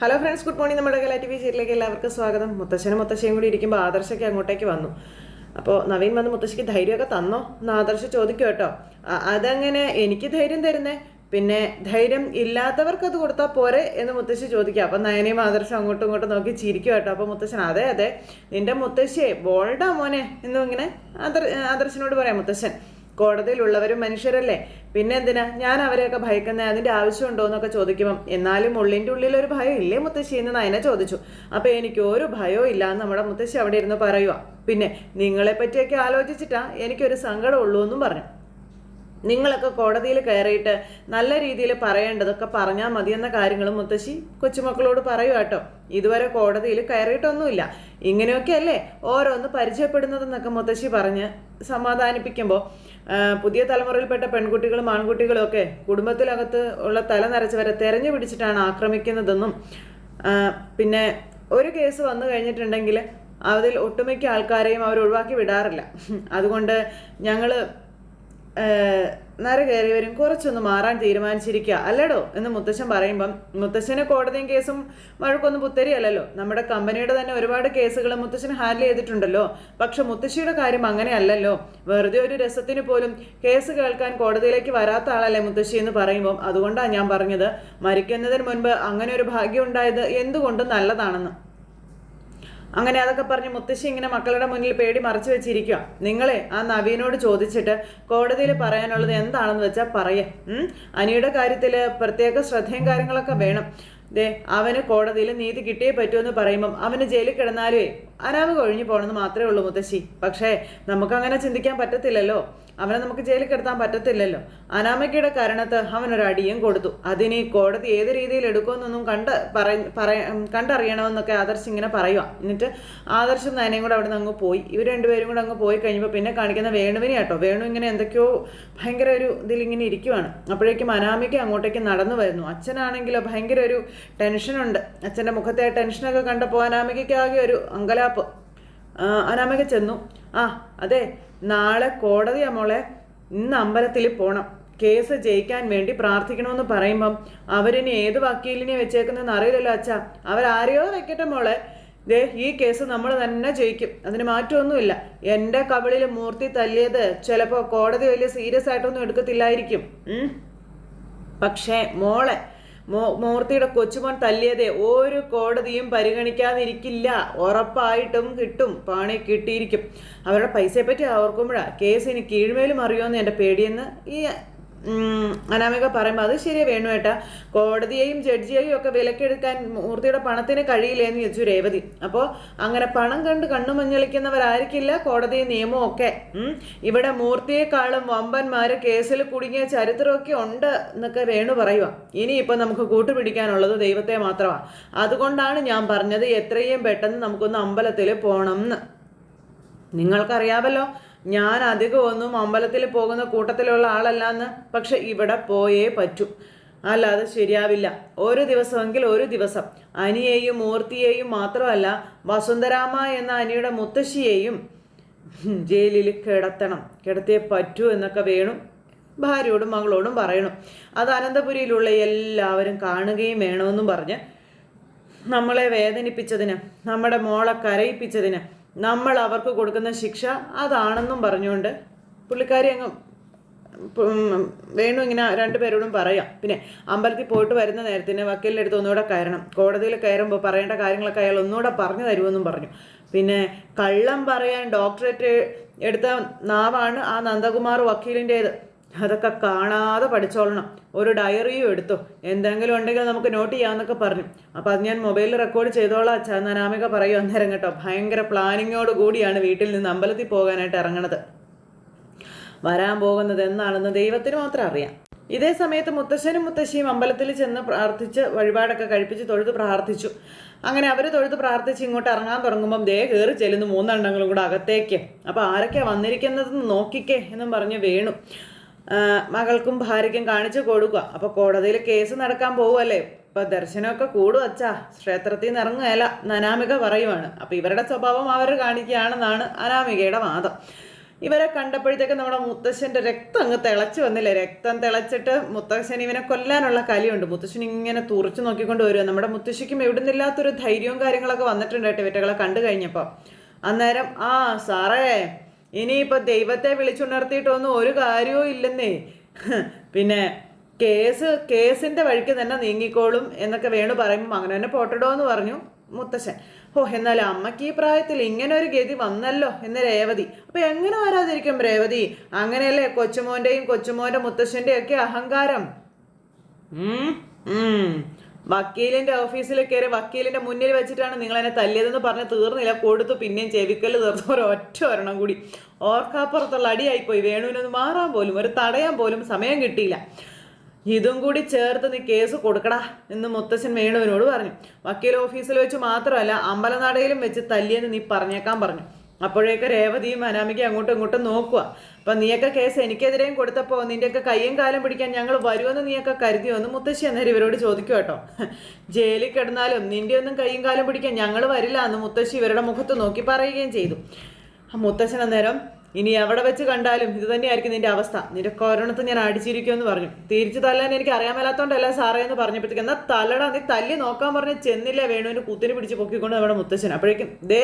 Hello friends good morning നമ്മുടെ കല T V സീരിയലിലേക്ക് എല്ലാവർക്കും സ്വാഗതം. മുത്തശ്ശനും മുത്തശ്ശിയും കൂടി ഇരിക്കുമ്പോൾ ആദർശയ്ക്ക് അങ്ങോട്ടേക്ക് വന്നു. അപ്പോൾ നവീൻ വന്ന് മുത്തശ്ശിക്ക് ധൈര്യമൊക്കെ തന്നോ? എന്ന് ആദർശ് ചോദിക്കും കേട്ടോ. അതങ്ങനെ എനിക്ക് ധൈര്യം തരുന്നേ? പിന്നെ ധൈര്യം ഇല്ലാത്തവർക്ക് അത് കൊടുത്താൽ പോരെ എന്ന് മുത്തശ്ശി ചോദിക്കുക. അപ്പം നയനയും ആദർശം അങ്ങോട്ടും ഇങ്ങോട്ടും നോക്കി ചിരിക്കും കേട്ടോ. അപ്പോൾ മുത്തശ്ശൻ അതെ അതെ. നിന്റെ മുത്തശ്ശിയെ ബോൾഡാ മോനെ. എന്നും ഇങ്ങനെ? ആദർ ആദർശനോട് പറയാം മുത്തശ്ശൻ. കോടതിയിലുള്ളവരും മനുഷ്യരല്ലേ? പിന്നെ എന്തിനാ? ഞാൻ അവരെയൊക്കെ ഭയക്കുന്നത് അതിന്റെ ആവശ്യമുണ്ടോ എന്നൊക്കെ ചോദിക്കുമ്പം എന്നാലും ഉള്ളിന്റെ ഉള്ളിൽ ഒരു ഭയം ഇല്ലേ മുത്തശ്ശി എന്ന് നയനെ ചോദിച്ചു. അപ്പോൾ എനിക്ക് ഒരു ഭയവും ഇല്ല എന്ന് നമ്മുടെ മുത്തശ്ശി അവിടെ ഇരുന്ന് പറയുക പിന്നെ നിങ്ങളെ പറ്റിയൊക്കെ ആലോചിച്ചിട്ടാ എനിക്കൊരു സങ്കടം ഉള്ളൂ എന്നും പറഞ്ഞു. നിങ്ങളൊക്കെ കോടതിയിൽ കയറിയിട്ട് നല്ല രീതിയിൽ പറയേണ്ടതൊക്കെ പറഞ്ഞാൽ മതിയെന്ന കാര്യങ്ങളും മുത്തശ്ശി കൊച്ചുമക്കളോട് പറയൂ കേട്ടോ. ഇതുവരെ കോടതിയിൽ കയറിയിട്ടൊന്നുമില്ല. ഇങ്ങനെയൊക്കെ അല്ലേ ഓരോന്ന് പരിചയപ്പെടുന്നതെന്നൊക്കെ മുത്തശ്ശി പറഞ്ഞ് സമാധാനിപ്പിക്കുമ്പോൾ പുതിയ തലമുറയിൽപ്പെട്ട പെൺകുട്ടികളും ആൺകുട്ടികളും ഒക്കെ കുടുംബത്തിലകത്ത് ഉള്ള തല നരച്ചവരെ തെരഞ്ഞു പിടിച്ചിട്ടാണ് ആക്രമിക്കുന്നതെന്നും പിന്നെ ഒരു കേസ് വന്നു കഴിഞ്ഞിട്ടുണ്ടെങ്കിൽ അതിൽ ഒട്ടുമിക്ക ആൾക്കാരെയും അവർ ഒഴിവാക്കി വിടാറില്ല. അതുകൊണ്ട് ഞങ്ങൾ നര കയറിയവരും കുറച്ചൊന്ന് മാറാൻ തീരുമാനിച്ചിരിക്കുക അല്ലടോ? എന്ന് മുത്തശ്ശൻ പറയുമ്പം മുത്തശ്ശന് കോടതിയും കേസും വഴക്കൊന്നും പുത്തരിയല്ലല്ലോ. നമ്മുടെ കമ്പനിയുടെ തന്നെ ഒരുപാട് കേസുകൾ മുത്തശ്ശൻ ഹാൻഡിൽ ചെയ്തിട്ടുണ്ടല്ലോ. പക്ഷെ മുത്തശ്ശിയുടെ കാര്യം അങ്ങനെയല്ലല്ലോ. വെറുതെ ഒരു രസത്തിന് പോലും കേസ് കേൾക്കാൻ കോടതിയിലേക്ക് വരാത്ത ആളല്ലേ മുത്തശ്ശി എന്ന് പറയുമ്പം. അതുകൊണ്ടാണ് ഞാൻ പറഞ്ഞത് മരിക്കുന്നതിന് മുൻപ് അങ്ങനെ ഒരു ഭാഗ്യം ഉണ്ടായത് എന്തുകൊണ്ടും നല്ലതാണെന്ന്. അങ്ങനെ അതൊക്കെ പറഞ്ഞ് മുത്തശ്ശി ഇങ്ങനെ മക്കളുടെ മുന്നിൽ പേടി മറച്ചു വെച്ചിരിക്കുക നിങ്ങളെ ആ നവീനോട് ചോദിച്ചിട്ട് കോടതിയിൽ പറയാനുള്ളത് എന്താണെന്ന് വെച്ചാൽ പറയേ? അനിയുടെ കാര്യത്തിൽ പ്രത്യേക ശ്രദ്ധയും കാര്യങ്ങളൊക്കെ വേണം. ദേ അവന് കോടതിയിൽ നീതി കിട്ടിയേ പറ്റുമെന്ന് പറയുമ്പം അവന് ജയിലിൽ കിടന്നാലുവേ അനാമിക കൊഴിഞ്ഞു പോകണമെന്ന് മാത്രമേ ഉള്ളൂ മുത്തശ്ശി. പക്ഷേ നമുക്കങ്ങനെ ചിന്തിക്കാൻ പറ്റത്തില്ലല്ലോ. അവനെ നമുക്ക് ജയിലിൽ കിടത്താൻ പറ്റത്തില്ലല്ലോ. അനാമയ്ക്കയുടെ കാരണത്ത് അവനൊരു അടിയും കൊടുത്തു. അതിന് കോടതി ഏത് രീതിയിൽ എടുക്കുമെന്നൊന്നും കണ്ട് പറയ കണ്ടറിയണമെന്നൊക്കെ ആദർശ് ഇങ്ങനെ പറയുക എന്നിട്ട് ആദർശം നയനയും കൂടെ അവിടെ നിന്ന് അങ്ങ് പോയി. ഇവർ രണ്ടുപേരും കൂടെ അങ്ങ് പോയി കഴിഞ്ഞപ്പോൾ പിന്നെ കാണിക്കുന്ന വേണുവിനെ കേട്ടോ. വേണു ഇങ്ങനെ എന്തൊക്കെയോ ഭയങ്കര ഒരു ഇതിലിങ്ങനെ ഇരിക്കുവാണ്. അപ്പോഴേക്കും അനാമയ്ക്ക് അങ്ങോട്ടേക്ക് നടന്നു വരുന്നു. അച്ഛനാണെങ്കിലോ ഭയങ്കര ഒരു ടെൻഷനുണ്ട്. അച്ഛന്റെ മുഖത്തെ ടെൻഷനൊക്കെ കണ്ടപ്പോൾ അനാമികയ്ക്ക് ആകെ ഒരു അങ്കലാപ്പ് ആ, അനാമിക ചെന്നു. ആ അതെ നാളെ കോടതിയാ മോളെ. ഇന്ന് അമ്പലത്തിൽ പോണം. കേസ് ജയിക്കാൻ വേണ്ടി പ്രാർത്ഥിക്കണമെന്ന് പറയുമ്പം അവരിനി ഏത് വക്കീലിനെ വെച്ചേക്കുന്നതെന്ന് അറിയില്ലല്ലോ അച്ഛ. അവരാരെയോ വെക്കട്ടെ മോളെ. ദേ ഈ കേസ് നമ്മൾ തന്നെ ജയിക്കും. അതിന് മാറ്റമൊന്നുമില്ല. എന്റെ കവിളിൽ മൂർത്തി തല്ലിയത് ചിലപ്പോൾ കോടതി വലിയ സീരിയസ് ആയിട്ടൊന്നും എടുക്കത്തില്ലായിരിക്കും. പക്ഷേ മോളെ മൂർത്തിയുടെ കൊച്ചുമോൻ തല്ലിയതേ ഒരു കോടതിയും പരിഗണിക്കാതിരിക്കില്ല. ഉറപ്പായിട്ടും കിട്ടും പാണി കിട്ടിയിരിക്കും. അവരുടെ പൈസയെ പറ്റി അവർക്കുമ്പോഴാണ് കേസ് ഇനി കീഴ്മേലും അറിയുമെന്ന് എന്റെ പേടിയെന്ന് ഈ അനാമിക പറയുമ്പോൾ അത് ശരിയാ വേണു ഏട്ടാ. കോടതിയെയും ജഡ്ജിയെയും ഒക്കെ വിലക്കെടുക്കാൻ മൂർത്തിയുടെ പണത്തിന് കഴിയില്ലെന്ന് ചോദിച്ചു രേവതി. അപ്പോൾ അങ്ങനെ പണം കണ്ട് കണ്ണു മഞ്ഞളിക്കുന്നവരായിരിക്കില്ല കോടതി നിയമവും ഒക്കെ. ഇവിടെ മൂർത്തിയെക്കാളും വമ്പന്മാർ കേസിൽ കുടുങ്ങിയ ചരിത്രമൊക്കെ ഉണ്ട് എന്നൊക്കെ വേണു പറയുക ഇനിയിപ്പോൾ നമുക്ക് കൂട്ടുപിടിക്കാനുള്ളത് ദൈവത്തെ മാത്രമാണ് അതുകൊണ്ടാണ് ഞാൻ പറഞ്ഞത് എത്രയും പെട്ടെന്ന് നമുക്കൊന്ന് അമ്പലത്തിൽ പോകണം എന്ന് നിങ്ങൾക്കറിയാമല്ലോ ഞാൻ അധികമൊന്നും അമ്പലത്തിൽ പോകുന്ന കൂട്ടത്തിലുള്ള ആളല്ലാന്ന് പക്ഷെ ഇവിടെ പോയേ പറ്റൂ. അല്ലാതെ ശരിയാവില്ല. ഒരു ദിവസമെങ്കിൽ ഒരു ദിവസം. അനിയെയും മൂർത്തിയെയും മാത്രമല്ല വസുന്ധരാമ എന്ന അനിയുടെ മുത്തശ്ശിയെയും ജയിലിൽ കിടത്തണം. കിടത്തിയേ പറ്റൂ എന്നൊക്കെ വേണം. ഭാര്യയോടും മകളോടും പറയണം. അത് അനന്തപുരിയിലുള്ള എല്ലാവരും കാണുകയും വേണമെന്നും പറഞ്ഞ് നമ്മളെ വേദനിപ്പിച്ചതിന് നമ്മുടെ മോളെ കരയിപ്പിച്ചതിന് നമ്മൾ അവർക്ക് കൊടുക്കുന്ന ശിക്ഷ അതാണെന്നും പറഞ്ഞുകൊണ്ട് പുള്ളിക്കാരി അങ്ങ് വേണു ഇങ്ങനെ രണ്ടുപേരോടും പറയാം. പിന്നെ അമ്പലത്തിൽ പോയിട്ട് വരുന്ന നേരത്തിന് വക്കീലിന്റെ അടുത്ത് ഒന്നുകൂടെ കയറണം. കോടതിയിൽ കയറുമ്പോൾ പറയേണ്ട കാര്യങ്ങളൊക്കെ അയാൾ ഒന്നുകൂടെ പറഞ്ഞു തരുമെന്നും പറഞ്ഞു. പിന്നെ കള്ളം പറയാൻ ഡോക്ടറേറ്റ് എടുത്ത നാവാണ് ആ നന്ദകുമാർ വക്കീലിന്റേത് അതൊക്കെ കാണാതെ പഠിച്ചോളണം. ഒരു ഡയറിയും എടുത്തോ. എന്തെങ്കിലും ഉണ്ടെങ്കിൽ നമുക്ക് നോട്ട് ചെയ്യാമെന്നൊക്കെ പറഞ്ഞു. അപ്പോൾ അത് ഞാൻ മൊബൈലിൽ റെക്കോർഡ് ചെയ്തോളാം. അച്ഛാ നാമിക പറയും അന്നേരം കേട്ടോ. ഭയങ്കര പ്ലാനിങ്ങോട് കൂടിയാണ് വീട്ടിൽ നിന്ന് അമ്പലത്തിൽ പോകാനായിട്ട് ഇറങ്ങണത്. വരാൻ പോകുന്നത് എന്നാണെന്ന് ദൈവത്തിന് മാത്രം അറിയാം. ഇതേ സമയത്ത് മുത്തശ്ശനും മുത്തശ്ശിയും അമ്പലത്തിൽ ചെന്ന് പ്രാർത്ഥിച്ച് വഴിപാടൊക്കെ കഴിപ്പിച്ച് തൊഴുത് പ്രാർത്ഥിച്ചു. അങ്ങനെ അവർ തൊഴുത് പ്രാർത്ഥിച്ച് ഇങ്ങോട്ട് ഇറങ്ങാൻ തുടങ്ങുമ്പം ദേ കയറി ചെല്ലുന്നു മൂന്നെണ്ണങ്ങളും കൂടെ അകത്തേക്ക്. അപ്പോൾ ആരൊക്കെയാണ് വന്നിരിക്കുന്നതെന്ന് നോക്കിക്കേ എന്നും പറഞ്ഞ് വേണു. മകൾക്കും ഭാര്യയ്ക്കും കാണിച്ചു കൊടുക്കുക. അപ്പോൾ കോടതിയിൽ കേസ് നടക്കാൻ പോവുമല്ലേ ഇപ്പൊ ദർശനമൊക്കെ കൂടു അച്ഛാ. ക്ഷേത്രത്തിൽ നിന്ന് ഇറങ്ങുകയല്ല അനാമിക പറയുവാണ്. അപ്പൊ ഇവരുടെ സ്വഭാവം അവർ കാണിക്കുകയാണെന്നാണ് അനാമികയുടെ വാദം. ഇവരെ കണ്ടപ്പോഴത്തേക്ക് നമ്മുടെ മുത്തശ്ശന്റെ രക്തം അങ്ങ് തിളച്ചു വന്നില്ലേ? രക്തം തിളച്ചിട്ട് മുത്തശ്ശൻ ഇവനെ കൊല്ലാനുള്ള കലിയുണ്ട്. മുത്തശ്ശൻ ഇങ്ങനെ തുറച്ചു നോക്കിക്കൊണ്ട് വരിക നമ്മുടെ മുത്തശ്ശിക്കും എവിടുന്നില്ലാത്തൊരു ധൈര്യവും കാര്യങ്ങളൊക്കെ വന്നിട്ടുണ്ട് കേട്ടോ ഇവറ്റകളെ കണ്ടു കഴിഞ്ഞപ്പോൾ. അന്നേരം ആ സാറേ ഇനിയിപ്പോൾ ദൈവത്തെ വിളിച്ചുണർത്തിയിട്ടൊന്നും ഒരു കാര്യവും ഇല്ലെന്നേ. പിന്നെ കേസ് കേസിന്റെ വഴിക്ക് തന്നെ നീങ്ങിക്കോളും എന്നൊക്കെ വേണു പറയുമ്പോൾ അങ്ങനെ തന്നെ പോട്ടടോ എന്ന് പറഞ്ഞു മുത്തശ്ശൻ. ഓ എന്നാൽ അമ്മയ്ക്ക് ഈ പ്രായത്തിൽ ഇങ്ങനെ ഒരു ഗതി വന്നല്ലോ എന്ന് രേവതി. അപ്പൊ എങ്ങനെ വരാതിരിക്കും രേവതി? അങ്ങനെയല്ലേ കൊച്ചുമോന്റെയും കൊച്ചുമോന്റെ മുത്തശ്ശന്റെയും ഒക്കെ അഹങ്കാരം. വക്കീലിന്റെ ഓഫീസിൽ കയറി വക്കീലിന്റെ മുന്നിൽ വെച്ചിട്ടാണ് നിങ്ങൾ എന്നെ തല്ലിയതെന്ന് പറഞ്ഞ് തീർന്നില്ല. കൊടുത്തു പിന്നെയും ചെവിക്കൽ ഒരു ഒറ്റ ഒരെണ്ണം കൂടി. ഓർക്കാപ്പുറത്തുള്ള അടിയായിപ്പോയി. വേണുവിനൊന്ന് മാറാൻ പോലും ഒരു തടയാൻ പോലും സമയം കിട്ടിയില്ല. ഇതും കൂടി ചേർത്ത് നീ കേസ് കൊടുക്കടാ എന്ന് മുത്തശ്ശൻ വേണുവിനോട് പറഞ്ഞു. വക്കീൽ ഓഫീസിൽ വെച്ച് മാത്രമല്ല അമ്പലനടയിലും വെച്ച് തല്ലിയെന്ന് നീ പറഞ്ഞേക്കാൻ പറഞ്ഞു. അപ്പോഴേക്ക് രേവതിയും അനാമികയും അങ്ങോട്ടും ഇങ്ങോട്ടും നോക്കുക. അപ്പൊ നീയൊക്കെ കേസ് എനിക്കെതിരെയും കൊടുത്തപ്പോൾ നിന്റെയൊക്കെ കയ്യും കാലം പിടിക്കാൻ ഞങ്ങൾ വരുമെന്ന് നീയൊക്കെ കരുതിയോ മുത്തശ്ശി അന്നേരം ഇവരോട് ചോദിക്കും കേട്ടോ. ജയിലിൽ കിടന്നാലും നിന്റെ ഒന്നും കയ്യും കാലം പിടിക്കാൻ ഞങ്ങൾ വരില്ല എന്ന് മുത്തശ്ശി ഇവരുടെ മുഖത്ത് നോക്കി പറയുകയും ചെയ്തു. മുത്തശ്ശൻ അന്നേരം ഇനി എവിടെ വെച്ച് കണ്ടാലും ഇത് തന്നെയായിരിക്കും നിന്റെ അവസ്ഥ. നിന്റെ കൊരണത്ത് ഞാൻ അടിച്ചിരിക്കുമെന്ന് പറഞ്ഞു. തിരിച്ചു തല്ലാൻ എനിക്ക് അറിയാൻ മേലാത്തോണ്ടല്ല സാറേ എന്ന് പറഞ്ഞപ്പോഴത്തേക്ക് എന്നാ തല്ലടാ നീ തല്ലി നോക്കാൻ പറഞ്ഞ് ചെന്നില്ല വേണുവിന് കുത്തിനെ പിടിച്ച് പൊക്കിക്കൊണ്ട് നമ്മുടെ മുത്തശ്ശൻ. അപ്പോഴേക്കും ദേ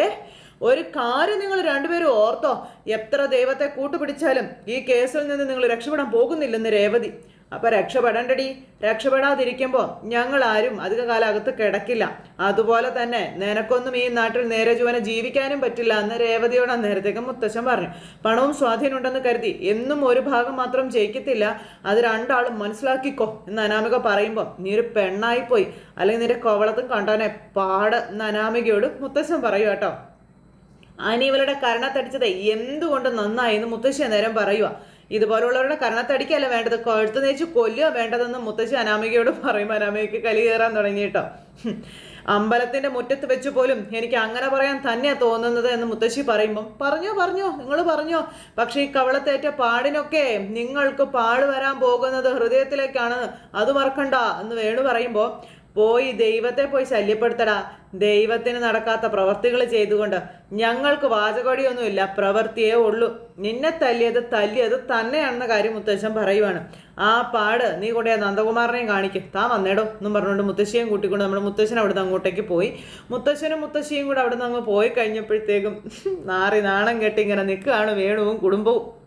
ഒരു കാര്യം നിങ്ങൾ രണ്ടുപേരും ഓർത്തോ. എത്ര ദൈവത്തെ കൂട്ടുപിടിച്ചാലും ഈ കേസിൽ നിന്ന് നിങ്ങൾ രക്ഷപ്പെടാൻ പോകുന്നില്ലെന്ന് രേവതി. അപ്പൊ രക്ഷപ്പെടണ്ടടി. രക്ഷപ്പെടാതിരിക്കുമ്പോൾ ഞങ്ങൾ ആരും അധിക കാലം അകത്ത് കിടക്കില്ല. അതുപോലെ തന്നെ നിനക്കൊന്നും ഈ നാട്ടിൽ നേരെ ജീവനെ ജീവിക്കാനും പറ്റില്ല എന്ന് രേവതിയോട് അന്നേരത്തേക്ക് മുത്തശ്ശൻ പറഞ്ഞു. പണവും സ്വാധീനം ഉണ്ടെന്ന് കരുതി എന്നും ഒരു ഭാഗം മാത്രം ജയിക്കത്തില്ല. അത് രണ്ടാളും മനസ്സിലാക്കിക്കോ എന്ന് അനാമിക പറയുമ്പോൾ നീ ഒരു പെണ്ണായി പോയി അല്ലെങ്കിൽ നിന്റെ കോവളത്തും കണ്ടോനെ പാട് എന്ന് അനാമികയോട് മുത്തശ്ശൻ പറയൂ കേട്ടോ. അനിവളുടെ കരണത്തടിച്ചത് എന്തുകൊണ്ട് നന്നായി എന്ന് മുത്തശ്ശി നേരം പറയുക ഇതുപോലുള്ളവരുടെ കരണത്തടിക്കല്ല വേണ്ടത്. കൊഴുത്ത് നേച്ച് കൊല്ലുക വേണ്ടതെന്ന് മുത്തശ്ശി അനാമികയോട് പറയും അനാമികയ്ക്ക് കലി കയറാൻ തുടങ്ങി കേട്ടോ അമ്പലത്തിന്റെ മുറ്റത്ത് വെച്ച് പോലും എനിക്ക് അങ്ങനെ പറയാൻ തന്നെയാ തോന്നുന്നത് എന്ന് മുത്തശ്ശി പറയുമ്പം പറഞ്ഞോ പറഞ്ഞോ നിങ്ങൾ പറഞ്ഞോ. പക്ഷേ ഈ കവളത്തേറ്റ പാടിനൊക്കെ നിങ്ങൾക്ക് പാട് വരാൻ പോകുന്നത് ഹൃദയത്തിലേക്കാണ്. അത് മറക്കണ്ട എന്ന് വേണു പറയുമ്പോൾ പോയി ദൈവത്തെ പോയി ശല്യപ്പെടുത്തടാ. ദൈവത്തിന് നടക്കാത്ത പ്രവർത്തികൾ ചെയ്തുകൊണ്ട് ഞങ്ങൾക്ക് വാചകടിയൊന്നുമില്ല. പ്രവൃത്തിയേ ഉള്ളൂ. നിന്നെ തല്ലിയത് തല്ലിയത് തന്നെയാണെന്ന കാര്യം മുത്തശ്ശൻ പറയുവാണ്. ആ പാട് നീ കൊണ്ടേ നന്ദകുമാറിനെയും കാണിക്കും. താൻ വന്നേടോ എന്നും പറഞ്ഞുകൊണ്ട് മുത്തശ്ശിയും കൂട്ടിക്കൊണ്ട് നമ്മുടെ മുത്തശ്ശൻ അവിടുന്ന് അങ്ങോട്ടേക്ക് പോയി. മുത്തശ്ശനും മുത്തശ്ശിയും കൂടെ അവിടുന്ന് അങ്ങ് പോയി കഴിഞ്ഞപ്പോഴത്തേക്കും നാറി നാണം കെട്ടി ഇങ്ങനെ നിൽക്കുകയാണ് വേണുവും കുടുംബവും.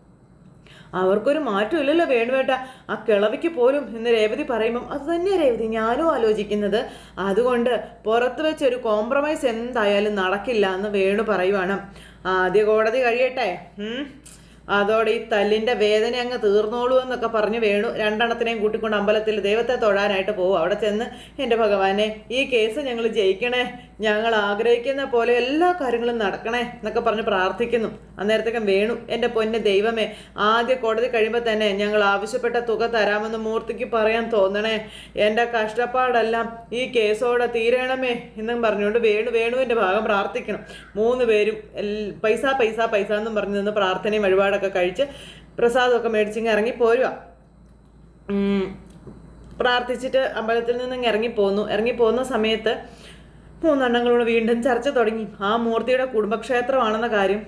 അവർക്കൊരു മാറ്റമില്ലല്ലോ വേണുവേട്ട. ആ കിളവിക്ക് പോലും എന്ന് രേവതി പറയുമ്പം അത് തന്നെ രേവതി ഞാനും ആലോചിക്കുന്നത്. അതുകൊണ്ട് പുറത്ത് വെച്ചൊരു കോംപ്രമൈസ് എന്തായാലും നടക്കില്ല എന്ന് വേണു പറയുവാണ്. ആദ്യ കോടതി കഴിയട്ടെ. അതോടെ ഈ തല്ലിന്റെ വേദന അങ്ങ് തീർന്നോളൂ എന്നൊക്കെ പറഞ്ഞു വേണു. രണ്ടെണ്ണത്തിനെയും കൂട്ടിക്കൊണ്ട് അമ്പലത്തിൽ ദൈവത്തെ തൊഴാനായിട്ട് പോകും അവിടെ ചെന്ന് എന്റെ ഭഗവാനെ ഈ കേസ് ഞങ്ങൾ ജയിക്കണേ ഞങ്ങൾ ആഗ്രഹിക്കുന്ന പോലെ എല്ലാ കാര്യങ്ങളും നടക്കണേ എന്നൊക്കെ പറഞ്ഞ് പ്രാർത്ഥിക്കുന്നു. അന്നേരത്തേക്കും വേണു എന്റെ പൊന്നെ ദൈവമേ ആദ്യ കോടതി കഴിയുമ്പോൾ തന്നെ ഞങ്ങൾ ആവശ്യപ്പെട്ട തുക തരാമെന്ന് മൂർത്തിക്ക് പറയാൻ തോന്നണേ. എന്റെ കഷ്ടപ്പാടെല്ലാം ഈ കേസോടെ തീരണമേ എന്നും പറഞ്ഞുകൊണ്ട് വേണു വേണുവിന്റെ ഭാഗം പ്രാർത്ഥിക്കണം. മൂന്ന് പേരും പൈസ പൈസ പൈസ എന്നും പറഞ്ഞു നിന്ന് പ്രാർത്ഥനയും വഴിപാടൊക്കെ കഴിച്ച് പ്രസാദമൊക്കെ മേടിച്ചിങ്ങ് ഇറങ്ങി പോരുക പ്രാർത്ഥിച്ചിട്ട് അമ്പലത്തിൽ നിന്ന് ഇങ്ങ് ഇറങ്ങി പോന്നു. ഇറങ്ങി പോകുന്ന സമയത്ത് മൂന്നെണ്ണങ്ങളോട് വീണ്ടും ചർച്ച തുടങ്ങി. ആ മൂർത്തിയുടെ കുടുംബക്ഷേത്രമാണെന്ന കാര്യം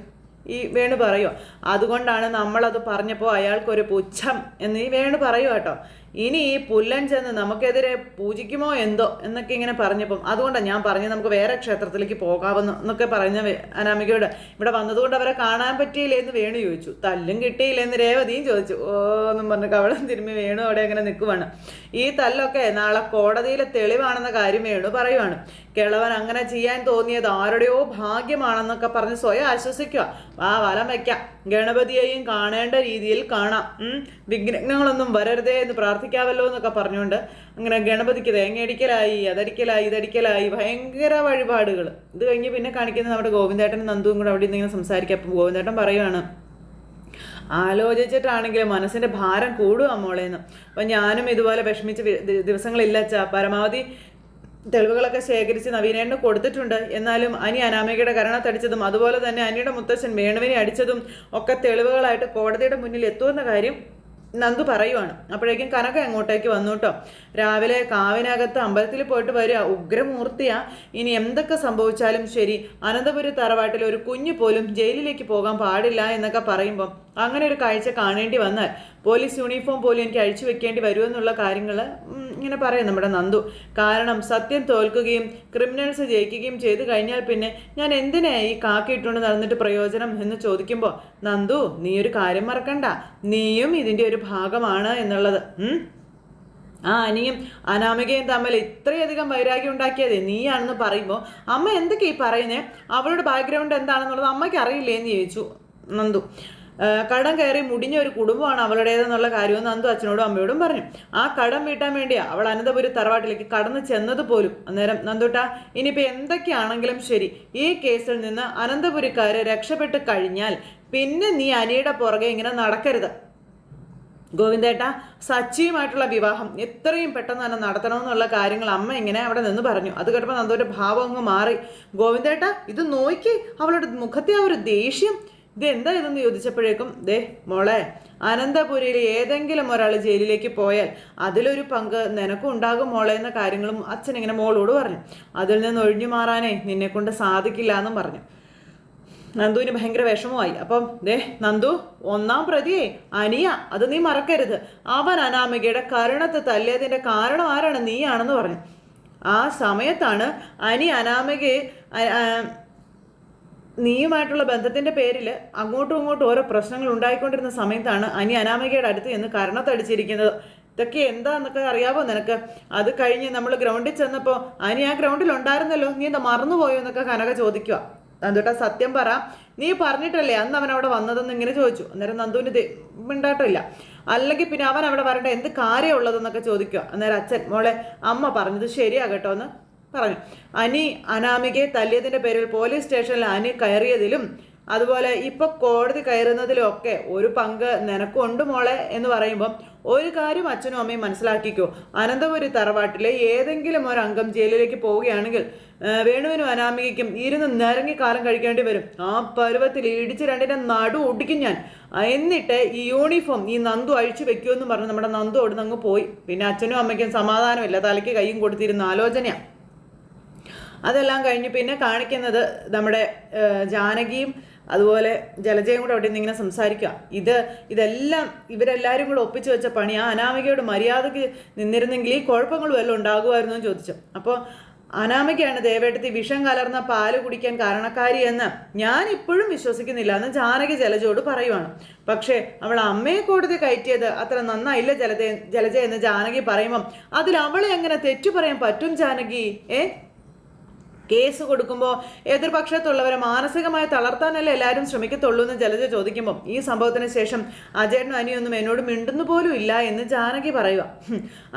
ഈ വേണു പറയുമോ അതുകൊണ്ടാണ് നമ്മളത് പറഞ്ഞപ്പോൾ അയാൾക്കൊരു പുച്ഛം എന്ന് ഈ വേണു പറയുക കേട്ടോ. ഇനി ഈ പുല്ലൻ ചെന്ന് നമുക്കെതിരെ പൂജിക്കുമോ എന്തോ എന്നൊക്കെ ഇങ്ങനെ പറഞ്ഞപ്പം അതുകൊണ്ടാണ് ഞാൻ പറഞ്ഞത് നമുക്ക് വേറെ ക്ഷേത്രത്തിലേക്ക് പോകാമെന്ന് എന്നൊക്കെ പറഞ്ഞ അനാമികയോട്. ഇവിടെ വന്നതുകൊണ്ട് അവരെ കാണാൻ പറ്റിയില്ലേ എന്ന് വേണു ചോദിച്ചു. തല്ലും കിട്ടിയില്ലേ എന്ന് രേവതിയും ചോദിച്ചു. ഓ എന്നും പറഞ്ഞു കവളം തിരുമ്മി വേണു അവിടെ അങ്ങനെ നിൽക്കുവാണ്. ഈ തല്ലൊക്കെ നാളെ കോടതിയിലെ തെളിവാണെന്ന കാര്യം വേണു പറയുവാണ്. കിളവൻ അങ്ങനെ ചെയ്യാൻ തോന്നിയത് ആരുടെയോ ഭാഗ്യമാണെന്നൊക്കെ പറഞ്ഞ് സ്വയം ആശ്വസിക്കുക. ആ വലം വയ്ക്കാം ഗണപതിയെയും കാണേണ്ട രീതിയിൽ കാണാം. വിഘ്നങ്ങളൊന്നും വരരുതേ എന്ന് പ്രാർത്ഥിക്കാമല്ലോ എന്നൊക്കെ പറഞ്ഞുകൊണ്ട് അങ്ങനെ ഗണപതിക്ക് തേങ്ങയടിക്കലായി അതടിക്കലായി ഇതടിക്കലായി ഭയങ്കര വഴിപാടുകൾ ഇത് കഴിഞ്ഞ് പിന്നെ കാണിക്കുന്നത് നമ്മുടെ ഗോവിന്ദേട്ടൻ നന്ദുവും കൂടെ അവിടെ ഇന്നിങ്ങനെ സംസാരിക്കാം അപ്പം ഗോവിന്ദേട്ടൻ പറയുവാണ് ആലോചിച്ചിട്ടാണെങ്കിൽ മനസ്സിന്റെ ഭാരം കൂടുക മോളേന്ന്. അപ്പം ഞാനും ഇതുപോലെ വിഷമിച്ച് ദിവസങ്ങളില്ല പരമാവധി തെളിവുകളൊക്കെ ശേഖരിച്ച് നവീനേണ് കൊടുത്തിട്ടുണ്ട്. എന്നാലും അനി അനാമികയുടെ കരണത്തടിച്ചതും അതുപോലെ തന്നെ അനിയുടെ മുത്തച്ഛൻ വേണുവിനെ അടിച്ചതും ഒക്കെ തെളിവുകളായിട്ട് കോടതിയുടെ മുന്നിൽ എത്തുമെന്ന കാര്യം നന്ദു പറയുവാണ്. അപ്പോഴേക്കും കനക എങ്ങോട്ടേക്ക് വന്നു കേട്ടോ രാവിലെ കാവിനകത്ത് അമ്പലത്തിൽ പോയിട്ട് വരിക. ഉഗ്രമൂർത്തിയാ. ഇനി എന്തൊക്കെ സംഭവിച്ചാലും ശരി അനന്തപുരി തറവാട്ടിൽ ഒരു കുഞ്ഞു പോലും ജയിലിലേക്ക് പോകാൻ പാടില്ല എന്നൊക്കെ പറയുമ്പം അങ്ങനെ ഒരു കാഴ്ച കാണേണ്ടി വന്നാൽ പോലീസ് യൂണിഫോം പോലും എനിക്ക് അഴിച്ചു വെക്കേണ്ടി വരുമെന്നുള്ള കാര്യങ്ങൾ ഇങ്ങനെ പറയും നമ്മുടെ നന്ദു. കാരണം സത്യം തോൽക്കുകയും ക്രിമിനൽസ് ജയിക്കുകയും ചെയ്തു കഴിഞ്ഞാൽ പിന്നെ ഞാൻ എന്തിനാ ഈ കാക്കിട്ടുകൊണ്ട് നടന്നിട്ട് പ്രയോജനം എന്ന് ചോദിക്കുമ്പോൾ നന്ദു നീ ഒരു കാര്യം മറക്കണ്ട. നീയും ഇതിന്റെ ഒരു ഭാഗമാണ് എന്നുള്ളത്. ആ അനിയും അനാമികയും തമ്മിൽ ഇത്രയധികം വൈരാഗ്യം ഉണ്ടാക്കിയത് നീയാണെന്ന് പറയുമ്പോൾ അമ്മ എന്തൊക്കെയാ ഈ പറയുന്നത് അവളുടെ ബാക്ക്ഗ്രൗണ്ട് എന്താണെന്നുള്ളത് അമ്മയ്ക്ക് അറിയില്ലേ എന്ന് ചോദിച്ചു നന്ദു. കടം കയറി മുടിഞ്ഞ ഒരു കുടുംബമാണ് അവളുടേതെന്നുള്ള കാര്യവും നന്ദു അച്ഛനോടും അമ്മയോടും പറഞ്ഞു. ആ കടം വീട്ടാൻ വേണ്ടിയാ അവൾ അനന്തപുരി തറവാട്ടിലേക്ക് കടന്നു ചെന്നത് പോലും. അന്നേരം നന്ദുട്ട ഇനിയിപ്പോൾ എന്തൊക്കെയാണെങ്കിലും ശരി. ഈ കേസിൽ നിന്ന് അനന്തപുരിക്കാര് രക്ഷപ്പെട്ട് കഴിഞ്ഞാൽ പിന്നെ നീ അനിയുടെ പുറകെ ഇങ്ങനെ നടക്കരുത്. ഗോവിന്ദേട്ട സച്ചിയുമായിട്ടുള്ള വിവാഹം എത്രയും പെട്ടെന്ന് തന്നെ നടത്തണമെന്നുള്ള കാര്യങ്ങൾ അമ്മ ഇങ്ങനെ അവിടെ നിന്ന് പറഞ്ഞു. അത് കേട്ടപ്പോൾ നന്ദുവിന്റെ ഭാവം അങ്ങ് മാറി. ഗോവിന്ദേട്ട ഇത് നോക്കി അവളുടെ മുഖത്തെ ആ ഒരു ദേഷ്യം. ഇത് എന്താ ഇതെന്ന് ചോദിച്ചപ്പോഴേക്കും ദേ മോളെ അനന്തപുരിയിൽ ഏതെങ്കിലും ഒരാൾ ജയിലിലേക്ക് പോയാൽ അതിലൊരു പങ്ക് നിനക്കും ഉണ്ടാകും മോളെ എന്ന കാര്യങ്ങളും അച്ഛൻ ഇങ്ങനെ മോളോട് പറഞ്ഞു. അതിൽ നിന്ന് ഒഴിഞ്ഞു മാറാനേ നിന്നെ കൊണ്ട് സാധിക്കില്ല എന്നും പറഞ്ഞു. നന്ദുവിന് ഭയങ്കര വിഷമമായി. അപ്പം ദേ നന്ദു ഒന്നാം പ്രതിയെ അനിയ അത് നീ മറക്കരുത്. അവൻ അനാമികയുടെ കരുണത്തെ തല്ലിയതിന്റെ കാരണം ആരാണ് നീയാണെന്ന് പറഞ്ഞു. ആ സമയത്താണ് അനി അനാമികയെ നീയുമായിട്ടുള്ള ബന്ധത്തിന്റെ പേരിൽ അങ്ങോട്ടും ഇങ്ങോട്ടും ഓരോ പ്രശ്നങ്ങൾ ഉണ്ടായിക്കൊണ്ടിരുന്ന സമയത്താണ് അനി അനാമികയുടെ അടുത്ത് എന്ന് കരണത്തടിച്ചിരിക്കുന്നത്. ഇതൊക്കെ എന്താന്നൊക്കെ അറിയാവോ നിനക്ക്? അത് കഴിഞ്ഞ് നമ്മൾ ഗ്രൗണ്ടിൽ ചെന്നപ്പോൾ അനി ആ ഗ്രൗണ്ടിൽ ഉണ്ടായിരുന്നല്ലോ നീ എന്താ മറന്നുപോയോ? എന്നൊക്കെ കനക ചോദിക്കുക. നന്ദുട്ട സത്യം പറ. നീ പറഞ്ഞിട്ടല്ലേ അന്ന് അവൻ അവിടെ വന്നതെന്ന് ഇങ്ങനെ ചോദിച്ചു? അന്നേരം നന്ദുവിന് മിണ്ടാട്ടമില്ല. അല്ലെങ്കിൽ പിന്നെ അവൻ അവിടെ വരേണ്ട എന്ത് കാര്യമുള്ളതെന്നൊക്കെ ചോദിക്കുക. അന്നേരം അച്ഛൻ മോളെ അമ്മ പറഞ്ഞത് ശരിയാകട്ടോ എന്ന് പറഞ്ഞു. അനി അനാമികയെ തല്ലിയതിന്റെ പേരിൽ പോലീസ് സ്റ്റേഷനിൽ അനി കയറിയതിലും അതുപോലെ ഇപ്പൊ കോടതി കയറുന്നതിലും ഒക്കെ ഒരു പങ്ക് നിനക്കുണ്ട് മോളെ എന്ന് പറയുമ്പം ഒരു കാര്യം അച്ഛനും അമ്മയും മനസ്സിലാക്കിക്കോ. അനന്തപുരി തറവാട്ടിലെ ഏതെങ്കിലും ഒരു അംഗം ജയിലിലേക്ക് പോവുകയാണെങ്കിൽ വേണുവിനും അനാമികയ്ക്കും ഇരുന്ന് നിരങ്ങി കാലം കഴിക്കേണ്ടി വരും. ആ പരുവത്തിൽ ഇടിച്ച് രണ്ടിനെ നടു ഒടിക്കും ഞാൻ. എന്നിട്ട് ഈ യൂണിഫോം ഈ നന്ദു അഴിച്ചു വെക്കുമെന്ന് പറഞ്ഞ് നമ്മുടെ നന്ദു അവിടുന്ന് അങ്ങ് പോയി. പിന്നെ അച്ഛനും അമ്മയ്ക്കും സമാധാനമില്ല. തലയ്ക്ക് കൈയും കൊടുത്തിരുന്ന ആലോചനയാണ് അതെല്ലാം കഴിഞ്ഞ് പിന്നെ കാണിക്കുന്നത് നമ്മുടെ ജാനകിയും അതുപോലെ ജലജയും കൂടെ അവിടെ നിന്ന് ഇങ്ങനെ സംസാരിക്കുക. ഇത് ഇതെല്ലാം ഇവരെല്ലാവരും കൂടെ ഒപ്പിച്ചു വെച്ച പണി. ആ അനാമികയോട് മര്യാദയ്ക്ക് നിന്നിരുന്നെങ്കിൽ ഈ കുഴപ്പങ്ങൾ വല്ലതും ഉണ്ടാകുമായിരുന്നു എന്ന് ചോദിച്ചു. അപ്പോൾ അനാമികയാണ് ദേവേട്ടത്തി വിഷം കലർന്ന പാൽ കുടിക്കാൻ കാരണക്കാരി എന്ന് ഞാൻ ഇപ്പോഴും വിശ്വസിക്കുന്നില്ല എന്ന് ജാനകി ജലജയോട് പറയുവാണ്. പക്ഷേ അവൾ അമ്മയെ കോടതി കയറ്റിയത് അത്ര നന്നായില്ല ജലജ ജലജ എന്ന് ജാനകി പറയുമ്പം അതിൽ അവളെ എങ്ങനെ തെറ്റു പറയാൻ പറ്റും ജാനകി? ഏ? കേസ് കൊടുക്കുമ്പോൾ എതിർപക്ഷത്തുള്ളവരെ മാനസികമായി തളർത്താനല്ലേ എല്ലാവരും ശ്രമിക്കത്തുള്ളൂ എന്ന് ജലജ ചോദിക്കുമ്പോൾ ഈ സംഭവത്തിന് ശേഷം അജയനും അനിയൊന്നും എന്നോട് മിണ്ടുന്നു പോലും ഇല്ല എന്ന് ജാനകി പറയുക.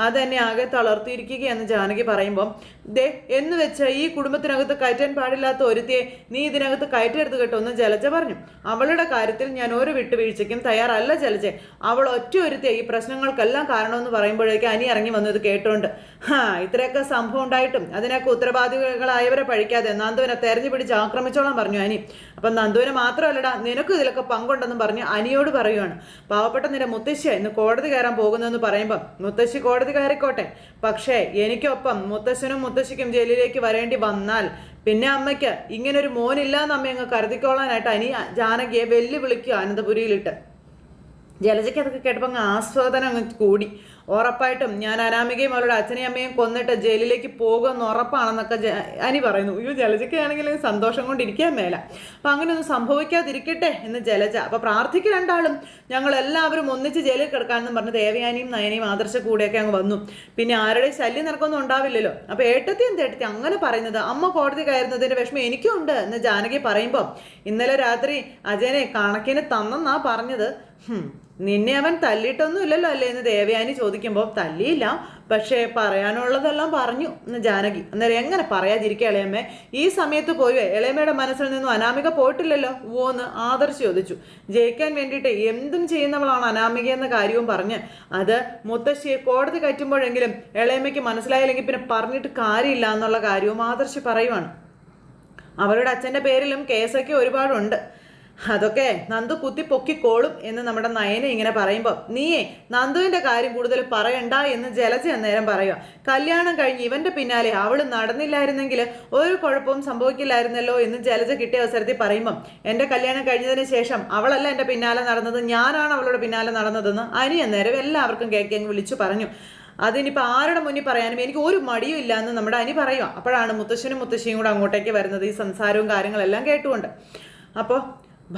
അതെന്നെ ആകെ തളർത്തിയിരിക്കുകയെന്ന് ജാനകി പറയുമ്പോൾ ദേ എന്ന് വെച്ച് ഈ കുടുംബത്തിനകത്ത് കയറ്റാൻ പാടില്ലാത്ത ഒരുത്തിയെ നീ ഇതിനകത്ത് കയറ്റരുത് കേട്ടോ എന്ന് ജലജ പറഞ്ഞു. അവളുടെ കാര്യത്തിൽ ഞാൻ ഒരു വിട്ടുവീഴ്ചയ്ക്കും തയ്യാറല്ല ജലജ. അവൾ ഒറ്റ ഒരുത്തിയെ ഈ പ്രശ്നങ്ങൾക്കെല്ലാം കാരണമെന്ന് പറയുമ്പോഴേക്ക് അനി ഇറങ്ങി വന്നത് കേട്ടോണ്ട്. ഹാ ഇത്രയൊക്കെ സംഭവം ഉണ്ടായിട്ടും അതിനൊക്കെ ഉത്തരവാദികളായവരെ പഴിക്കാതെ നന്ദുവിനെ തെരഞ്ഞു പിടിച്ച് ആക്രമിച്ചോളാൻ പറഞ്ഞു അനി. അപ്പം നന്ദുവിനെ മാത്രമല്ലടാ നിനക്കും ഇതിലൊക്കെ പങ്കുണ്ടെന്ന് പറഞ്ഞ് അനിയോട് പറയുവാണ്. പാവപ്പെട്ട നിന്റെ മുത്തശ്ശി ഇന്ന് കോടതി കയറാൻ പോകുന്നതെന്ന് പറയുമ്പം മുത്തശ്ശി കോടതി കയറിക്കോട്ടെ. പക്ഷേ എനിക്കൊപ്പം മുത്തശ്ശനും മുത്തശ്ശിക്കും ജയിലിലേക്ക് വരേണ്ടി വന്നാൽ. പിന്നെ അമ്മയ്ക്ക് ഇങ്ങനെ ഇങ്ങനൊരു മോനില്ല എന്ന് അമ്മ അങ്ങ് കരുതിക്കോളാനായിട്ട് അനി ജാനകിയെ വെല്ലുവിളിക്കുക അനന്തപുരിയിലിട്ട്. ജലജയ്ക്ക് അതൊക്കെ കേട്ടപ്പോൾ അങ്ങ് ആസ്വാദനം അങ്ങ് കൂടി. ഉറപ്പായിട്ടും ഞാൻ അനാമികയും അവളുടെ അച്ഛനെയും അമ്മയും കൊന്നിട്ട് ജയിലിലേക്ക് പോകുമെന്ന് ഉറപ്പാണെന്നൊക്കെ അനി പറയുന്നു. അയ്യോ ജലജയ്ക്കാണെങ്കിൽ സന്തോഷം കൊണ്ടിരിക്കാൻ മേല. അപ്പം അങ്ങനെയൊന്നും സംഭവിക്കാതിരിക്കട്ടെ എന്ന് ജലജ. അപ്പം പ്രാർത്ഥിക്ക രണ്ടാളും. ഞങ്ങൾ എല്ലാവരും ഒന്നിച്ച് ജയിലിൽ കിടക്കാമെന്നും പറഞ്ഞ് ദേവയാനിയും നയനയും ആദർശ കൂടെയൊക്കെ അങ്ങ് വന്നു. പിന്നെ ആരുടെ ശല്യം നിനക്കൊന്നും ഉണ്ടാവില്ലല്ലോ. അപ്പം ഏട്ടത്തിയും തേട്ടത്തി അങ്ങനെ പറയുന്നത്. അമ്മ കോടതി കയറുന്നതിന്റെ വിഷമം എനിക്കും ഉണ്ട് എന്ന് ജാനകി പറയുമ്പോൾ ഇന്നലെ രാത്രി അജയനെ കണക്കിന് തന്നെന്നാ പറഞ്ഞത്. നിന്നെ അവൻ തല്ലിയിട്ടൊന്നും ഇല്ലല്ലോ അല്ലേ എന്ന് ദേവയാനി ചോദിക്കുമ്പോൾ തല്ലിയില്ല പക്ഷേ പറയാനുള്ളതെല്ലാം പറഞ്ഞു എന്ന് ജാനകി. അന്നേരം എങ്ങനെ പറയാതിരിക്കുക ഇളയമ്മേ ഈ സമയത്ത് പോയി ഇളയമ്മയുടെ മനസ്സിൽ നിന്നും അനാമിക പോയിട്ടില്ലല്ലോ? ഓന്ന് ആദർശ് ചോദിച്ചു. ജയിക്കാൻ വേണ്ടിയിട്ട് എന്തും ചെയ്യുന്നവളാണ് അനാമിക എന്ന കാര്യവും പറഞ്ഞ് അത് മുത്തശ്ശിയെ കോടതി കയറ്റുമ്പോഴെങ്കിലും ഇളയമ്മയ്ക്ക് മനസ്സിലായില്ലെങ്കിൽ പിന്നെ പറഞ്ഞിട്ട് കാര്യമില്ല എന്നുള്ള കാര്യവും ആദർശ് പറയുവാണ്. അവരുടെ അച്ഛന്റെ പേരിലും കേസൊക്കെ ഒരുപാടുണ്ട്. അതൊക്കെ നന്ദു കുത്തി പൊക്കിക്കോളും എന്ന് നമ്മുടെ നയന ഇങ്ങനെ പറയുമ്പോൾ നീയേ നന്ദുവിന്റെ കാര്യം കൂടുതൽ പറയണ്ട എന്ന് ജലജ അന്നേരം പറയുക കല്യാണം കഴിഞ്ഞ് ഇവന്റെ പിന്നാലെ അവൾ നടന്നില്ലായിരുന്നെങ്കിൽ ഒരു കുഴപ്പവും സംഭവിക്കില്ലായിരുന്നല്ലോ എന്ന് ജലജ കിട്ടിയ അവസരത്തിൽ പറയുമ്പം എന്റെ കല്യാണം കഴിഞ്ഞതിന് ശേഷം അവളല്ല എന്റെ പിന്നാലെ നടന്നത് ഞാനാണ് അവളുടെ പിന്നാലെ നടന്നതെന്ന് അനി അന്നേരം എല്ലാവർക്കും കേൾക്കി വിളിച്ചു പറഞ്ഞു. അതിനിപ്പോൾ ആരുടെ മുന്നിൽ പറയാനും എനിക്ക് ഒരു മടിയും ഇല്ല എന്ന് നമ്മുടെ അനി പറയുക അപ്പോഴാണ് മുത്തശ്ശനും മുത്തശ്ശിയും കൂടെ അങ്ങോട്ടേക്ക് വരുന്നത് ഈ സംസാരവും കാര്യങ്ങളെല്ലാം കേട്ടുകൊണ്ട്. അപ്പോൾ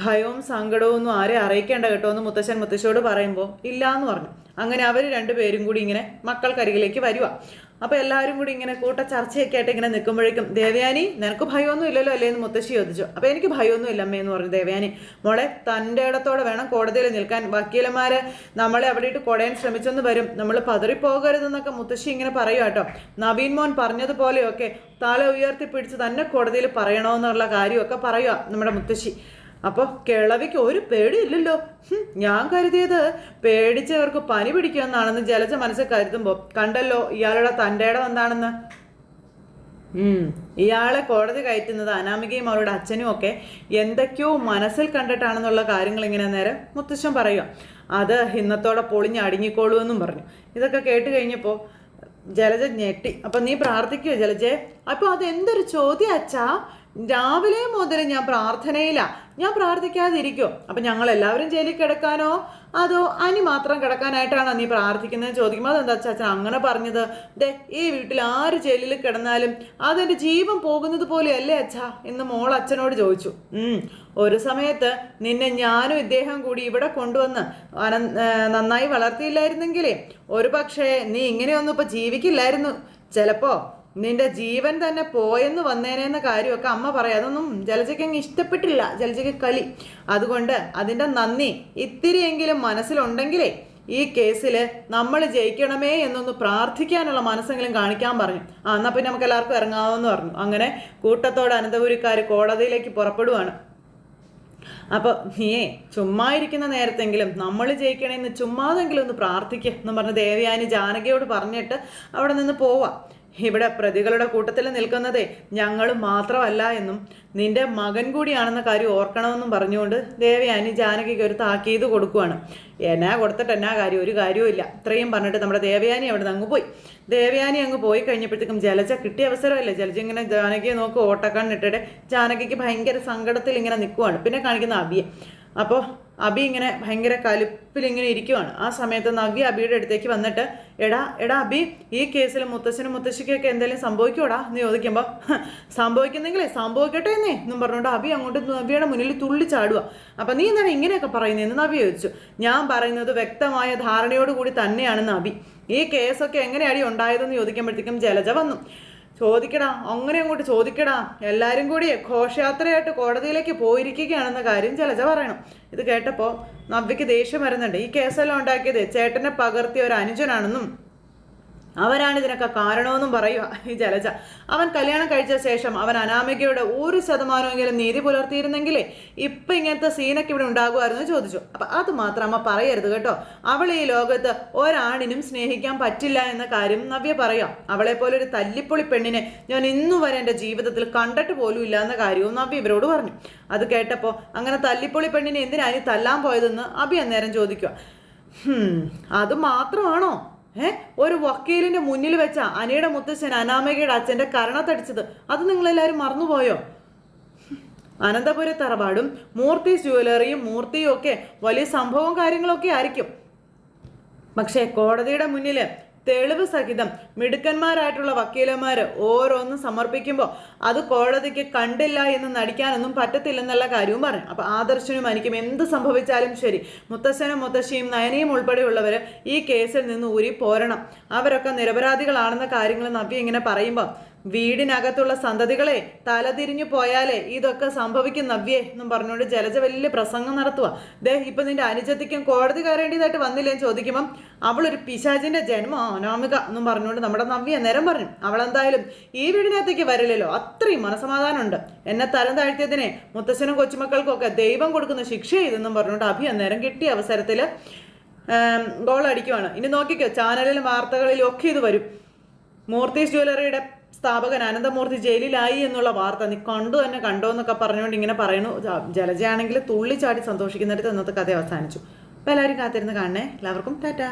ഭയവും സങ്കടവും ഒന്നും ആരെ അറിയിക്കേണ്ട കേട്ടോ എന്ന് മുത്തശ്ശൻ മുത്തശ്ശിയോട് പറയുമ്പോൾ ഇല്ല എന്ന് പറഞ്ഞു. അങ്ങനെ അവർ രണ്ടുപേരും കൂടി ഇങ്ങനെ മക്കൾക്കരികിലേക്ക് വരുക അപ്പോൾ എല്ലാവരും കൂടി ഇങ്ങനെ കൂട്ട ചർച്ചയൊക്കെ ആയിട്ട് ഇങ്ങനെ നിൽക്കുമ്പോഴേക്കും ദേവയാനി നിനക്ക് ഭയമൊന്നും ഇല്ലല്ലോ അല്ലേ? എന്ന് മുത്തശ്ശി ചോദിച്ചു. അപ്പോൾ എനിക്ക് ഭയമൊന്നും ഇല്ല അമ്മയെന്ന് പറഞ്ഞു ദേവയാനി. മോളെ തന്റെ ഇടത്തോടെ വേണം കോടതിയിൽ നിൽക്കാൻ. വക്കീലന്മാരെ നമ്മളെ അവിടെ ഇട്ട് കൊടയാൻ ശ്രമിച്ചെന്ന് വരും. നമ്മൾ പതറിപ്പോകരുതെന്നൊക്കെ മുത്തശ്ശി ഇങ്ങനെ പറയുക കേട്ടോ. നവീൻ മോൻ പറഞ്ഞതുപോലെയൊക്കെ തല ഉയർത്തി പിടിച്ച് തന്നെ കോടതിയിൽ പറയണമെന്നുള്ള കാര്യമൊക്കെ പറയുക നമ്മുടെ മുത്തശ്ശി. അപ്പോൾ കിളവിക്ക് ഒരു പേടിയില്ലല്ലോ. ഞാൻ കരുതിയത് പേടിച്ചവർക്ക് പനി പിടിക്കുമെന്നാണെന്ന് ജലജ മനസ്സിൽ കരുതുമ്പോൾ കണ്ടല്ലോ ഇയാളുടെ തന്റെ ഇടം എന്താണെന്ന്. ഇയാളെ കോടതി കയറ്റുന്നത് അനാമികയും അവരുടെ അച്ഛനും ഒക്കെ എന്തൊക്കെയോ മനസ്സിൽ കണ്ടിട്ടാണെന്നുള്ള കാര്യങ്ങൾ ഇങ്ങനെ നേരെ മുത്തശ്ശൻ പറയുക അത് ഇന്നത്തോടെ പൊളിഞ്ഞ് അടുങ്ങിക്കോളൂ എന്നും പറഞ്ഞു. ഇതൊക്കെ കേട്ട് കഴിഞ്ഞപ്പോൾ ജലജ ഞെട്ടി. അപ്പം നീ പ്രാർത്ഥിക്കുമോ ജലജെ? അപ്പോൾ അതെന്തൊരു ചോദ്യം അച്ഛാ? രാവിലെ മുതൽ ഞാൻ പ്രാർത്ഥനയില്ല ഞാൻ പ്രാർത്ഥിക്കാതിരിക്കോ. അപ്പം ഞങ്ങൾ എല്ലാവരും ജയിലിൽ കിടക്കാനോ? അതോ അനി മാത്രം കിടക്കാനായിട്ടാണോ നീ പ്രാർത്ഥിക്കുന്നത് ചോദിക്കുമ്പോൾ അതെന്താ അച്ഛൻ അങ്ങനെ പറഞ്ഞത്? ദേ ഈ വീട്ടിൽ ആര് ജയിലിൽ കിടന്നാലും അതെന്റെ ജീവൻ പോകുന്നത് പോലെയല്ലേ അച്ഛാ? എന്ന് മോൾ അച്ഛനോട് ചോദിച്ചു. ഒരു സമയത്ത് നിന്നെ ഞാനും ഇദ്ദേഹം കൂടി ഇവിടെ കൊണ്ടുവന്ന് നന്നായി വളർത്തിയില്ലായിരുന്നെങ്കിലേ ഒരു പക്ഷേ നീ ഇങ്ങനെയൊന്നും ഇപ്പൊ ജീവിക്കില്ലായിരുന്നു. ചിലപ്പോ നിന്റെ ജീവൻ തന്നെ പോയെന്ന് വന്നേനെന്ന കാര്യമൊക്കെ അമ്മ പറയാം. അതൊന്നും ജലജയ്ക്ക് അങ്ങ് ഇഷ്ടപ്പെട്ടില്ല. ജലജയ്ക്ക് കലി. അതുകൊണ്ട് അതിന്റെ നന്ദി ഇത്തിരിയെങ്കിലും മനസ്സിലുണ്ടെങ്കിലേ ഈ കേസിൽ നമ്മൾ ജയിക്കണമേ എന്നൊന്ന് പ്രാർത്ഥിക്കാനുള്ള മനസ്സെങ്കിലും കാണിക്കാൻ പറഞ്ഞു. ആ എന്നാൽ പിന്നെ നമുക്ക് എല്ലാവർക്കും ഇറങ്ങാമെന്ന് പറഞ്ഞു. അങ്ങനെ കൂട്ടത്തോടെ അനന്തപുരിക്കാർ കോടതിയിലേക്ക് പുറപ്പെടുവാണ്. അപ്പോൾ നീയേ ചുമ്മാ ഇരിക്കുന്ന നേരത്തെങ്കിലും നമ്മൾ ജയിക്കണേന്ന് ചുമ്മാതെങ്കിലും ഒന്ന് പ്രാർത്ഥിക്കുക എന്ന് പറഞ്ഞ് ദേവയാനി ജാനകിയോട് പറഞ്ഞിട്ട് അവിടെ നിന്ന് പോവാം. ഇവിടെ പ്രതികളുടെ കൂട്ടത്തിൽ നിൽക്കുന്നത് ഞങ്ങൾ മാത്രമല്ല എന്നും നിന്റെ മകൻ കൂടിയാണെന്ന കാര്യം ഓർക്കണമെന്നും പറഞ്ഞുകൊണ്ട് ദേവയാനി ജാനകിക്ക് ഒരു താക്കീത് കൊടുക്കുവാണ്. എന്നാ കൊടുത്തിട്ട് എന്നാ കാര്യം? ഒരു കാര്യവും ഇല്ല. ഇത്രയും പറഞ്ഞിട്ട് നമ്മുടെ ദേവയാനി അവിടെ നിന്ന് അങ്ങ് പോയി. ദേവയാനി അങ്ങ് പോയി കഴിഞ്ഞപ്പോഴത്തേക്കും ജലജ കിട്ടിയ അവസരമല്ലേ? ജലജ ഇങ്ങനെ ജാനകിയെ നോക്കി ഓട്ടക്കണ്ണിട്ടിട്ട് ജാനകിക്ക് ഭയങ്കര സങ്കടത്തിൽ ഇങ്ങനെ നിൽക്കുവാണ് പിന്നെ കാണിക്കുന്ന അബിയെ. അപ്പോൾ അബി ഇങ്ങനെ ഭയങ്കര കലിപ്പിൽ ഇങ്ങനെ ഇരിക്കുവാണ്. ആ സമയത്ത് നവ്യ അബിയുടെ അടുത്തേക്ക് വന്നിട്ട് എടാ എടാ അബി ഈ കേസിൽ മുത്തശ്ശനും മുത്തശ്ശിക്കൊക്കെ എന്തെങ്കിലും സംഭവിക്കോടാ എന്ന് ചോദിക്കുമ്പോൾ സംഭവിക്കുന്നെങ്കിലേ സംഭവിക്കട്ടെ എന്നേ എന്നും പറഞ്ഞുകൊണ്ട് അബി അങ്ങോട്ട് നവ്യയുടെ മുന്നിൽ തുള്ളി ചാടുക അപ്പം നീ എന്താണ് ഇങ്ങനെയൊക്കെ പറയുന്നതെന്ന് നവ്യ ചോദിച്ചു. ഞാൻ പറയുന്നത് വ്യക്തമായ ധാരണയോടുകൂടി തന്നെയാണ് നബി. ഈ കേസൊക്കെ എങ്ങനെയാണ് ഉണ്ടായതെന്ന് ചോദിക്കുമ്പോഴത്തേക്കും ജലജ വന്നു. ചോദിക്കടാ അങ്ങനെ അങ്ങോട്ട് ചോദിക്കടാ. എല്ലാവരും കൂടി ഘോഷയാത്രയായിട്ട് കോടതിയിലേക്ക് പോയിരിക്കുകയാണെന്ന കാര്യം ജലജ പറയണം. ഇത് കേട്ടപ്പോൾ നവ്യക്ക് ദേഷ്യം വരുന്നുണ്ട്. ഈ കേസെല്ലാം ഉണ്ടാക്കിയത് ചേട്ടനെ പകർത്തിയ ഒരു അനുജനാണെന്നും അവരാണ് ഇതിനൊക്കെ കാരണമെന്നും പറയുക ഈ ജലജ. അവൻ കല്യാണം കഴിച്ച ശേഷം അവൻ അനാമികയുടെ ഒരു ശതമാനമെങ്കിലും നീതി പുലർത്തിയിരുന്നെങ്കിലേ ഇപ്പൊ ഇങ്ങനത്തെ സീനൊക്കെ ഇവിടെ ഉണ്ടാകുമായിരുന്നു ചോദിച്ചു. അപ്പൊ അത് മാത്രം അമ്മ പറയരുത് കേട്ടോ. അവൾ ഈ ലോകത്ത് ഒരാണിനും സ്നേഹിക്കാൻ പറ്റില്ല എന്ന കാര്യം നവ്യ പറയാം. അവളെ പോലെ ഒരു തല്ലിപ്പൊളി പെണ്ണിനെ ഞാൻ ഇന്നു വരെ എന്റെ ജീവിതത്തിൽ കണ്ടിട്ട് പോലും ഇല്ല എന്ന കാര്യവും നവ്യ ഇവരോട് പറഞ്ഞു. അത് കേട്ടപ്പോൾ അങ്ങനെ തല്ലിപ്പൊളി പെണ്ണിനെ എന്തിനാ ഇനി തല്ലാൻ പോയതെന്ന് അഭി അന്നേരം ചോദിക്കുക "ഹും, അത് മാത്രമാണോ? ഏ? ഒരു വക്കീലിന്റെ മുന്നിൽ വെച്ച അനിയുടെ മുത്തച്ഛൻ അനാമികയുടെ അച്ഛന്റെ കരണത്തടിച്ചത് അത് നിങ്ങളെല്ലാവരും മറന്നുപോയോ? അനന്തപുര തറവാടും മൂർത്തി ജ്വല്ലറിയും മൂർത്തിയും ഒക്കെ വലിയ സംഭവവും കാര്യങ്ങളൊക്കെ ആയിരിക്കും. പക്ഷേ കോടതിയുടെ മുന്നിൽ തെളിവ് സഹിതം മിടുക്കന്മാരായിട്ടുള്ള വക്കീലന്മാർ ഓരോന്നും സമർപ്പിക്കുമ്പോൾ അത് കോടതിക്ക് കണ്ടില്ല എന്ന് നടിക്കാനൊന്നും പറ്റത്തില്ലെന്നുള്ള കാര്യവും പറയും. അപ്പോൾ ആദർശനും എനിക്കും എന്ത് സംഭവിച്ചാലും ശരി മുത്തശ്ശനും മുത്തശ്ശിയും നയനയും ഉൾപ്പെടെയുള്ളവർ ഈ കേസിൽ നിന്ന് ഊരി പോരണം അവരൊക്കെ നിരപരാധികളാണെന്ന കാര്യങ്ങൾ നവ്യ ഇങ്ങനെ പറയുമ്പോൾ വീടിനകത്തുള്ള സന്തതികളെ തലതിരിഞ്ഞു പോയാലേ ഇതൊക്കെ സംഭവിക്കും നവ്യേ എന്നും പറഞ്ഞുകൊണ്ട് ജലജ വലിയ പ്രസംഗം നടത്തുക ദേ ഇപ്പൊ നിന്റെ അനുജത്തിക്കും കോടതി കയറേണ്ടതായിട്ട് വന്നില്ലേന്ന് ചോദിക്കുമ്പം അവളൊരു പിശാചിന്റെ ജന്മം അനാമിക എന്നും പറഞ്ഞുകൊണ്ട് നമ്മുടെ നവ്യ നേരം പറഞ്ഞു. അവളെന്തായാലും ഈ വീടിനകത്തേക്ക് വരില്ലല്ലോ. അത്രയും മനസമാധാനമുണ്ട്. എന്നെ തരം താഴ്ത്തിയതിനെ മുത്തശ്ശനും കൊച്ചുമക്കൾക്കൊക്കെ ദൈവം കൊടുക്കുന്ന ശിക്ഷ ഇതെന്നും പറഞ്ഞുകൊണ്ട് അഭി അന്നേരം കിട്ടിയ അവസരത്തിൽ ഗോൾ അടിക്കുവാണ്. ഇനി നോക്കിക്കോ ചാനലിലും വാർത്തകളിലും ഒക്കെ ഇത് വരും. മൂർത്തീസ് ജ്വല്ലറിയുടെ സ്ഥാപകൻ അനന്തമൂർത്തി ജയിലിലായി എന്നുള്ള വാർത്ത നീ കണ്ടു തന്നെ കണ്ടോ എന്നൊക്കെ പറഞ്ഞുകൊണ്ട് ഇങ്ങനെ പറയുന്നു. ജലജയാണെങ്കിൽ തുള്ളിച്ചാടി സന്തോഷിക്കുന്നിടത്ത് ഇന്നത്തെ കഥ അവസാനിച്ചു. അപ്പോൾ എല്ലാവരും കാത്തിരുന്ന് കാണണേ. എല്ലാവർക്കും ടാറ്റാ.